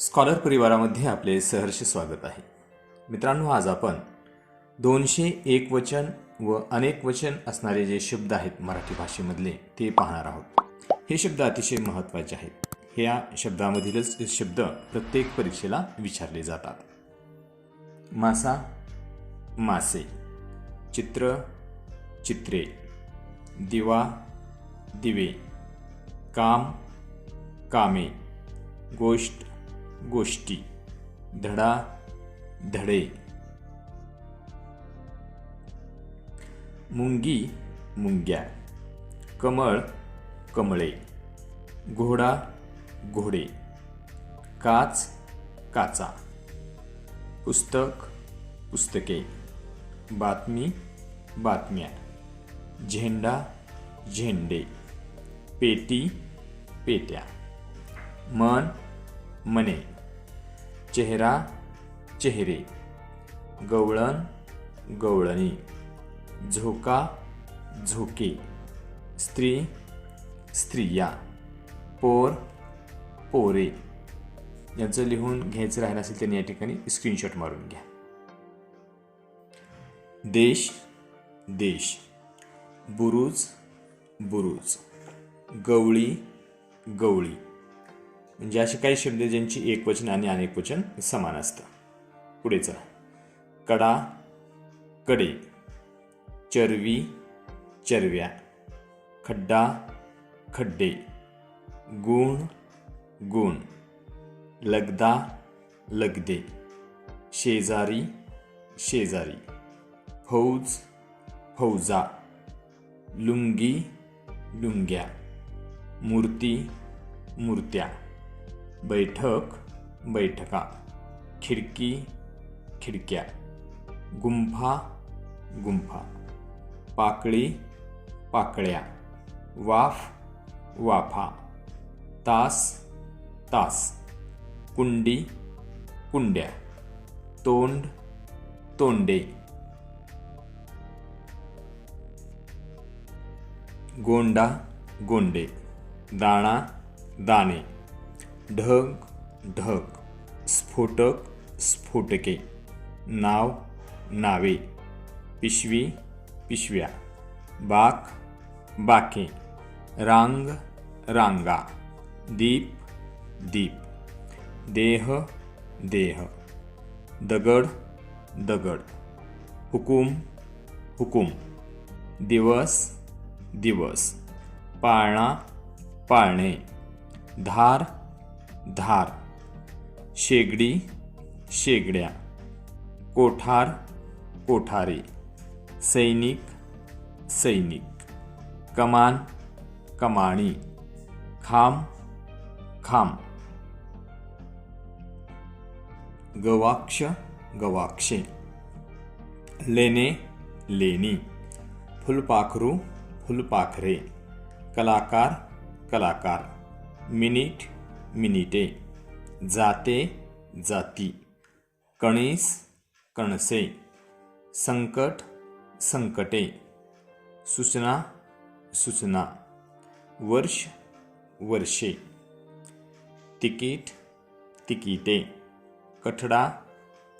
Scholar परिवारामध्ये आपले सहर्ष स्वागत आहे. मित्रांनो आज आपण दोनशे एक वचन व अनेक वचन असणारे जे शब्द आहेत मराठी भाषेमधले ते पाहणार आहोत. हे शब्द अतिशय महत्त्वाचे आहेत. ह्या शब्दामधीलच शब्द प्रत्येक परीक्षेला विचारले जातात. मासा मासे चित्र चित्रे दिवा दिवे काम कामे गोष्ट गोष्टी. धडा धडे. मुंगी मुंग्या. कमळ कमळे. घोडा घोडे. काच काचा. पुस्तक पुस्तके. बातमी बातम्या. झेंडा झेंडे. पेटी पेट्या. मन मने. चेहरा चेहरे. गवळण गवळणी. झोका झोके. स्त्री स्त्रिया. पोर पोरे. यांचं लिहून घ्यायचं राहिलं असेल त्यांनी या ठिकाणी स्क्रीनशॉट मारून घ्या. देश देश. बुरुज बुरुज. गवळी गवळी. म्हणजे असे काही शब्द ज्यांची एकवचन आणि अनेकवचन समान असतं. पुढे चला. कडा कडे चरवी चरव्या खड्डा खड्डे गुण गुण लगदा लगदे शेजारी शेजारी फौज फौजा लुंगी लुंग्या मूर्ती मूर्त्या. बैठक, बैठका, खिडकी, खिडक्या, गुंफा गुंफा, पाकळी, पाकळ्या, वाफ, वाफा, तास तास, कुंडी, कुंड्या, तोंड, तोंडे, गोंडा, गोंडे, दाणा, दाणे. ढग ढग, स्फोटक, स्फोटके. नाव, नावे. पिशवी, पिशव्या. बाक, बाके. रांग, रांगा. दीप दीप. देह देह. दगड दगड. हुकूम हुकूम. दिवस दिवस. पाळणा, पाळणे. धार धार, शेगडी, शेगड्या, कोठार, कोठारे, सैनिक सैनिक, कमान, कमाणी, खाम खाम, गवाक्ष, गवाक्षे, लेने लेनी फुलपाखरू, फुलपाखरे, कलाकार कलाकार, मिनिट मिनिटे. जाते जाती. कणीस कणसे. संकट संकटे. सूचना सूचना. वर्ष वर्षे. तिकीट तिकिटे. कठडा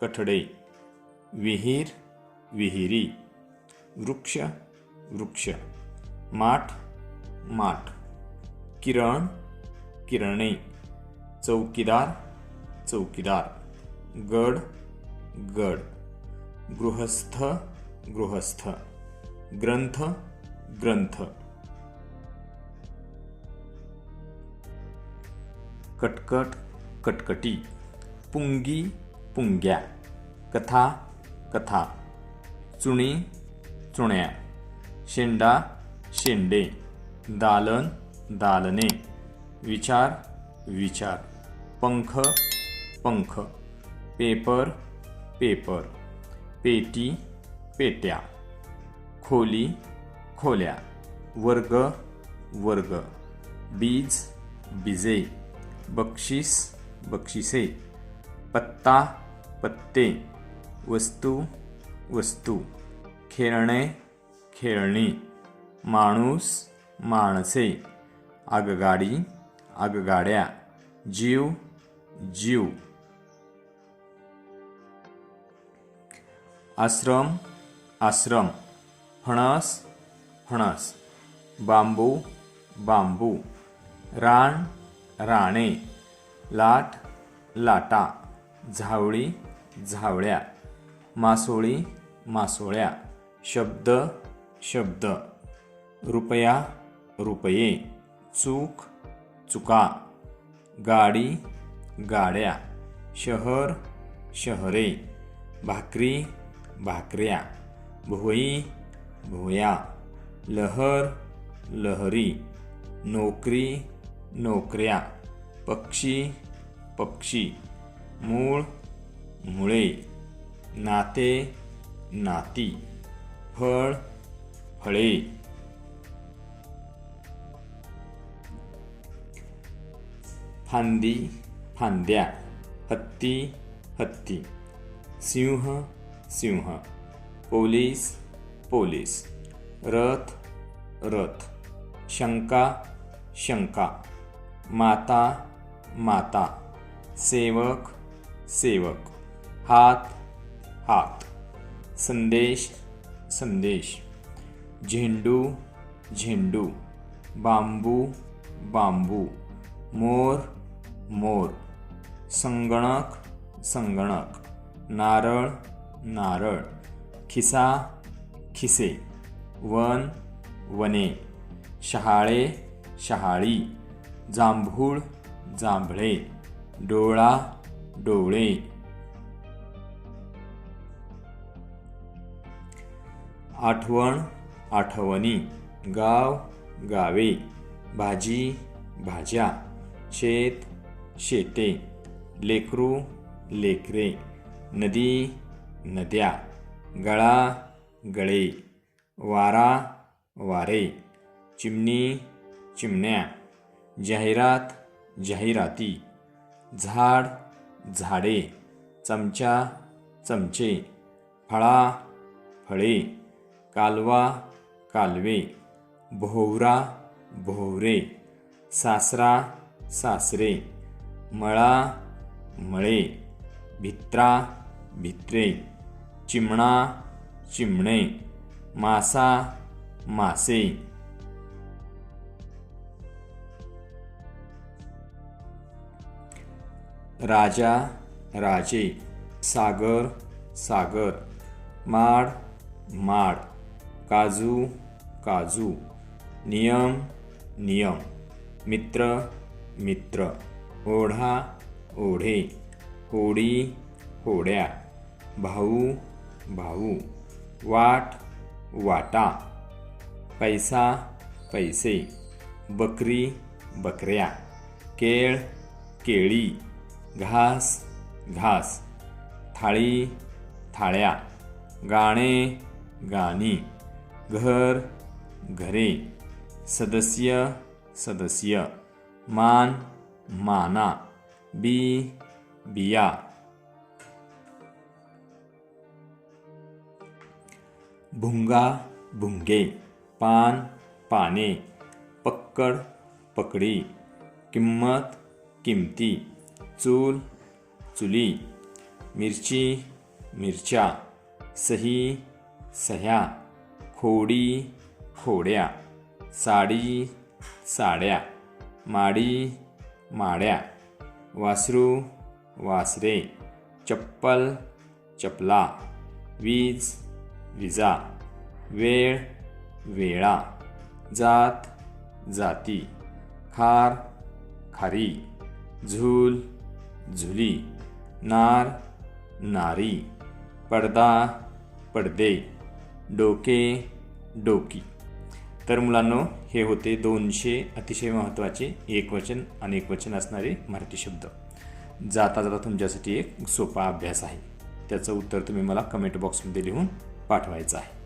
कठडे. विहीर विहिरी. वृक्ष वृक्ष. माठ माठ. किरण किरणे. चौकीदार चौकीदार. गड गड. गृहस्थ गृहस्थ. ग्रंथ ग्रंथ. कटकट कटकटी. पुंगी पुंग्या. कथा कथा. चुणी चुण्या. शेंडा शेंडे. दालन दालने. विचार विचार. पंख पंख पेपर पेपर पेटी पेट्या खोली खोल्या वर्ग वर्ग बीज बिजे बक्षीस बक्षिसे पत्ता पत्ते वस्तू वस्तू खेळणे खेळणी माणूस माणसे आगगाडी आगगाड्या जीव जीव. आश्रम आश्रम. फणस फणस. बांबू बांबू. रान राणे. लाट लाटा. झावळी झावळ्या. मासोळी मासोळ्या. शब्द शब्द. रुपया रुपये. चूक चुका. गाडी गाड्या, शहर, शहरे, भाकरी, भाकऱ्या भोई भोया लहर, लहरी, नोकरी, नोकऱ्या, पक्षी पक्षी, मूळ, मुळे, नाते, नाती, फळ, फळे. फांदी फांद्या हत्ती हत्ती सिंह सिंह पोलीस पोलीस रथ रथ शंका शंका माता माता सेवक सेवक हात हात संदेश संदेश झेंडू झेंडू बांबू बांबू मोर मोर संगणक संगणक. नारळ नारळ. खिसा खिसे. वन वने. शहाळे शहाळी. जांभूळ जांभळे. डोळा डोळे. आठवण आठवणी. गाव गावे. भाजी भाज्या. शेत शेते लेकरू लेकरे नदी नद्या गळा गळे वारा वारे चिमणी चिमण्या जाहिरात जाहिराती झाड झाडे चमचा चमचे फळा फळे कालवा कालवे भोवरा भोवरे सासरा सासरे मळा मळे भित्रा भित्रे चिमणा चिमणे मासा मासे. राजा राजे सागर सागर. माड माड. काजू काजू. नियम नियम. मित्र मित्र. ओढा ओढे होडी होड्या भाऊ भाऊ वाट वाटा पैसा पैसे बकरी बकऱ्या केळ केळी घास घास थाळी थाळ्या गाणे गाणी घर घरे सदस्य सदस्य मान माना बी बिया भुंगा भुंगे पान पाने पक्कड पकडी किंमत किमती चूल चुली मिरची मिरच्या सही सह्या खोडी खोड्या साडी साड्या माडी माड्या वासरू वासरे चप्पल चपला वीज विजा वेळ वेळा जात जाती खार खारी झूल झुली नार नारी पडदा पडदे डोके डोकी. तर मुलांनो हे होते दोनशे अतिशय महत्त्वाचे एकवचन आणि एकवचन असणारे मराठी शब्द. जाता जाता तुमच्यासाठी एक सोपा अभ्यास आहे. त्याचं उत्तर तुम्ही मला कमेंट बॉक्समध्ये लिहून पाठवायचं आहे.